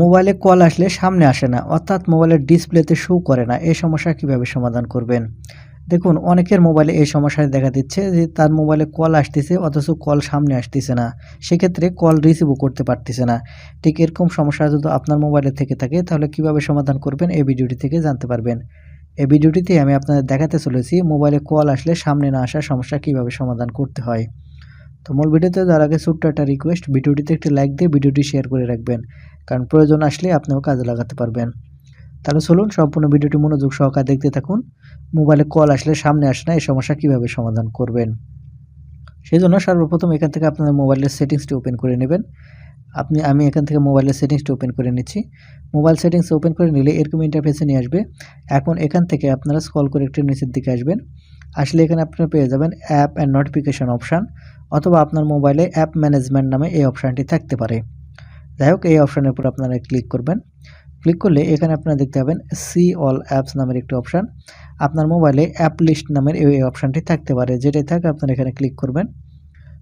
মোবাইলে কল আসলে সামনে আসে না, অর্থাৎ মোবাইলের ডিসপ্লেতে শো করে না। এই সমস্যা কীভাবে সমাধান করবেন? দেখুন, অনেকের মোবাইলে এই সমস্যা দেখা দিচ্ছে যে তার মোবাইলে কল আসতেছে, অথচ কল সামনে আসতেছে না। সেক্ষেত্রে কল রিসিভও করতে পারতেছে না। ঠিক এরকম সমস্যা যদি আপনার মোবাইলে থেকে থাকে, তাহলে কীভাবে সমাধান করবেন? এই ভিডিওটি থেকে জানতে পারবেন। এই ভিডিওটিতে আমি আপনাদের দেখাতে চলেছি মোবাইলে কল আসলে সামনে না আসার সমস্যা কীভাবে সমাধান করতে হয়। তো মূল ভিডিওতে যার আগে ছোট্ট একটা রিকোয়েস্ট ভিডিওটিতে একটি লাইক দিয়ে ভিডিওটি শেয়ার করে রাখবেন। কারণ প্রয়োজন আসলে আপনিও কাজে লাগাতে পারবেন। তাহলে চলুন সম্পূর্ণ ভিডিওটি মনোযোগ সহকারে দেখতে থাকুন। মোবাইলে কল আসলে সামনে আসে না, এই সমস্যা কীভাবে সমাধান করবেন? সেই জন্য সর্বপ্রথম এখান থেকে আপনাদের মোবাইলের সেটিংসটি ওপেন করে নেবেন। আপনি, আমি এখান থেকে মোবাইলের সেটিংসটি ওপেন করে নিচ্ছি। মোবাইল সেটিংস ওপেন করে নিলে এরকম ইন্টারফেসে নিয়ে আসবে। এখন এখান থেকে আপনারা স্কল করে একটু নিচের দিকে আসবেন। আসলে এখানে আপনারা পেয়ে যাবেন অ্যাপ অ্যান্ড নোটিফিকেশান অপশান অথবা আপনার মোবাইলে অ্যাপ ম্যানেজমেন্ট নামে এই অপশানটি থাকতে পারে। যাই হোক এই অপশানের উপর আপনারা ক্লিক করবেন। ক্লিক করলে এখানে আপনারা দেখতে পাবেন সি অল অ্যাপস নামের একটি অপশান আপনার মোবাইলে অ্যাপ লিস্ট নামের এই অপশানটি থাকতে পারে। যেটাই থাকে, আপনারা এখানে ক্লিক করবেন।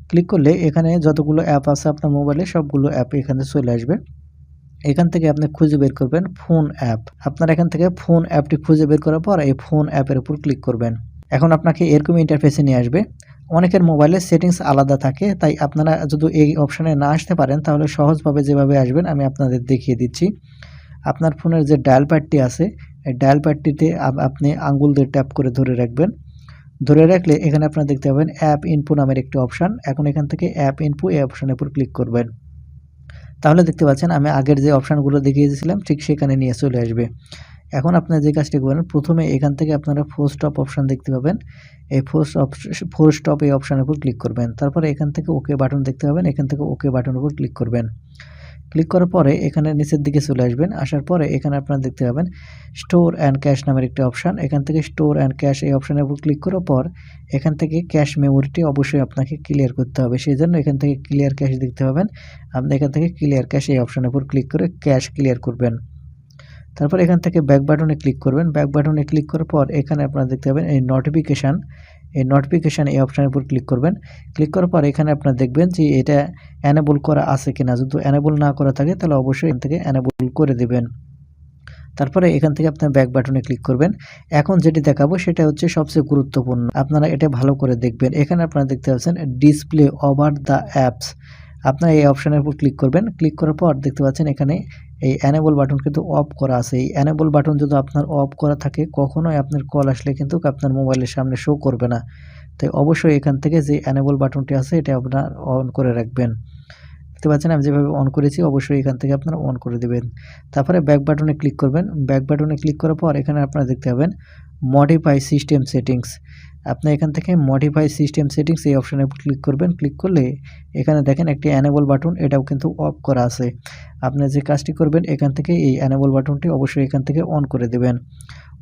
ক্লিক করলে এখানে যতগুলো অ্যাপ আছে আপনার মোবাইলে সবগুলো অ্যাপ এখানে চলে আসবে। এখান থেকে আপনি খুঁজে বের করবেন ফোন অ্যাপ আপনার এখান থেকে ফোন অ্যাপটি খুঁজে বের করার পর এই ফোন অ্যাপের উপর ক্লিক করবেন। এখন আপনাকে এরকম ইন্টারফেসে নিয়ে আসবে। অনেকের মোবাইলে সেটিংস আলাদা থাকে, তাই আপনারা যদি এই অপশানে না আসতে পারেন, তাহলে সহজভাবে যেভাবে আসবেন আমি আপনাদের দেখিয়ে দিচ্ছি। আপনার ফোনের যে ডায়াল প্যাডটি আছে, এই ডায়াল প্যাডটিতে আপনি আঙ্গুল দিয়ে ট্যাপ করে ধরে রাখবেন। ধরে রাখলে এখানে আপনারা দেখতে পাবেন অ্যাপ ইনপু নামের একটি অপশান। এখন এখান থেকে অ্যাপ ইনপু এই অপশানের উপর ক্লিক করবেন। তাহলে দেখতে পাচ্ছেন আমি আগের যে অপশানগুলো দেখিয়ে দিয়েছিলাম, ঠিক সেখানে নিয়ে চলে আসবে। এখন আপনারা যে কাজটি করবেন, প্রথমে এখান থেকে আপনারা ফোর স্টপ অপশান দেখতে পাবেন। এই ফোর ফোর স্টপ এই অপশানের উপর ক্লিক করবেন। তারপরে এখান থেকে ওকে বাটন দেখতে পাবেন। এখান থেকে ওকে বাটনের উপর ক্লিক করবেন। ক্লিক করার পরে এখানে নিচের দিকে চলে আসবেন। আসার পরে এখানে আপনারা দেখতে পাবেন স্টোর অ্যান্ড ক্যাশ নামের একটি অপশান এখান থেকে স্টোর অ্যান্ড ক্যাশ এই অপশানের উপর ক্লিক করার পর এখান থেকে ক্যাশ মেমোরিটি অবশ্যই আপনাকে ক্লিয়ার করতে হবে। সেই জন্য এখান থেকে ক্লিয়ার ক্যাশ দেখতে পাবেন। আপনি এখান থেকে ক্লিয়ার ক্যাশ এই অপশানের উপর ক্লিক করে ক্যাশ ক্লিয়ার করবেন। তারপর এখান থেকে ব্যাক বাটনে ক্লিক করবেন। ব্যাক বাটনে ক্লিক করার পর এখানে আপনারা দেখতে পাবেন এই নোটিফিকেশান এই নোটিফিকেশান এই অপশানের উপর ক্লিক করবেন। ক্লিক করার পর এখানে আপনারা দেখবেন যে এটা অ্যানেবল করা আছে কিনা। যদি অ্যানেবল না করা থাকে, তাহলে অবশ্যই এখান থেকে অ্যানেবল করে দেবেন। তারপরে এখান থেকে আপনার ব্যাক বাটনে ক্লিক করবেন। এখন যেটি দেখাবো, সেটা হচ্ছে সবচেয়ে গুরুত্বপূর্ণ। আপনারা এটা ভালো করে দেখবেন। এখানে আপনারা দেখতে পাচ্ছেন ডিসপ্লে ওভার দ্য অ্যাপস আপনারা এই অপশানের উপর ক্লিক করবেন। ক্লিক করার পর দেখতে পাচ্ছেন এখানে এই অ্যানেবল বাটন কিন্তু অফ করা আছে। এই অ্যানেবল বাটন যদি আপনার অফ করা থাকে, কখনোই আপনার কল আসলে কিন্তু আপনার মোবাইলের সামনে শো করবে না। তাই অবশ্যই এখান থেকে যে অ্যানেবল বাটনটি আছে, এটা আপনার অন করে রাখবেন। দেখতে পাচ্ছেন, আমি যেভাবে অন করেছি, অবশ্যই এখান থেকে আপনার অন করে দেবেন। তারপরে ব্যাক বাটনে ক্লিক করবেন। ব্যাক বাটনে ক্লিক করার পর এখানে আপনারা দেখতে পাবেন মডিফাই সিস্টেম সেটিংস আপনি এখান থেকে মডিফাই সিস্টেম সেটিংস এই অপশানে ক্লিক করবেন। ক্লিক করলে এখানে দেখেন একটি অ্যানেবল বাটন এটাও কিন্তু অফ করা আছে। আপনি যে কাজটি করবেন, এখান থেকে এই অ্যানেবল বাটনটি অবশ্যই এখান থেকে অন করে দেবেন।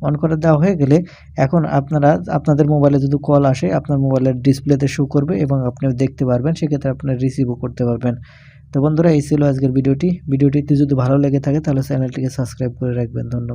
অন করে দেওয়া হয়ে গেলে এখন আপনারা, আপনাদের মোবাইলে যদি কল আসে, আপনার মোবাইলের ডিসপ্লেতে শো করবে এবং আপনি দেখতে পারবেন, সেক্ষেত্রে আপনার রিসিভও করতে পারবেন। তো বন্ধুরা, এই ছিল আজকের ভিডিওটি। ভিডিওটিতে যদি ভালো লেগে থাকে, তাহলে চ্যানেলটিকে সাবস্ক্রাইব করে রাখবেন। ধন্যবাদ।